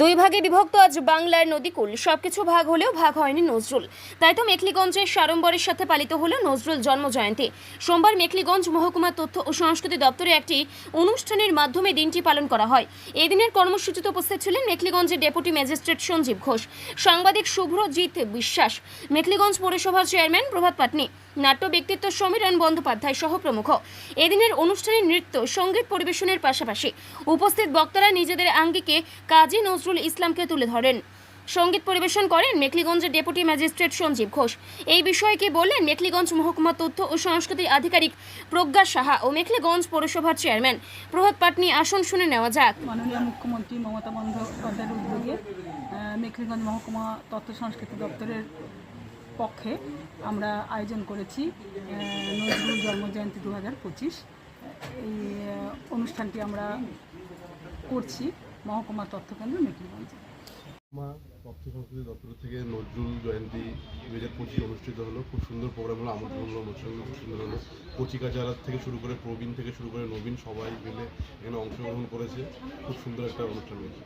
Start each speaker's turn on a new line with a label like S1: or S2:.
S1: দুই ভাগে বিভক্ত আজ বাংলার নদীকুল। সবকিছু ভাগ হলেও ভাগ হয়নি নজরুল। তাই তো মেখলিগঞ্জের সাড়ম্বরের সাথে পালিত হলো নজরুল জন্মজয়ন্তী। সোমবার মেখলিগঞ্জ মহকুমা তথ্য ও সংস্কৃতি দপ্তরে একটি অনুষ্ঠানের মাধ্যমে দিনটি পালন করা হয়। এই দিনের কর্মসূচিতে উপস্থিত ছিলেন মেখলিগঞ্জের ডেপুটি ম্যাজিস্ট্রেট সঞ্জীব ঘোষ, সাংবাদিক শুভ্রজিৎ বিশ্বাস, মেখলিগঞ্জ পৌরসভার চেয়ারম্যান প্রভাত পাটনি, নাট্য ব্যক্তিত্ব সমীরণ বন্দ্যোপাধ্যায় সহ প্রমুখ। এদিনের অনুষ্ঠানে নৃত্য, সংগীত পরিবেশনের পাশাপাশি উপস্থিত বক্তারা নিজেদের আঙ্গিকে কাজী নজরুল ইসলামকে তুলে ধরেন। সংগীত পরিবেশন করেন মেখলিগঞ্জের ডেপুটি ম্যাজিস্ট্রেট সঞ্জীব ঘোষ। এই বিষয়ে কি বললেন মেখলিগঞ্জ মহকুমা তথ্য ও সংস্কৃতি আধিকারিক প্রজ্ঞা সাহা ও মেখলিগঞ্জ পৌরসভার চেয়ারম্যান প্রভাত পাটনি আসন শুনে নেওয়া যাক।
S2: মাননীয় মুখ্যমন্ত্রী মমতা বন্দ্যোপাধ্যায়ের উদ্যোগে মেখলিগঞ্জ মহকুমা তথ্য সংস্কৃতি দপ্তরের পক্ষে আমরা আয়োজন করেছি নজরুল জন্মজয়ন্তী দু হাজার পঁচিশ। এই অনুষ্ঠানটি আমরা করছি। মহকুমা তথ্যকেন্দ্র মেখলিগঞ্জে
S3: মা তথ্য সংস্কৃতি দপ্তর থেকে নজরুল জয়ন্তী দু হাজার পঁচিশ অনুষ্ঠিত হলো। খুব সুন্দর প্রোগ্রাম হলো আমার অনুষ্ঠান খুব সুন্দর হলো। কচিকা যারা থেকে শুরু করে প্রবীণ থেকে শুরু করে নবীন সবাই মিলে এখানে অংশগ্রহণ করেছে। খুব সুন্দর একটা অনুষ্ঠান হয়েছে।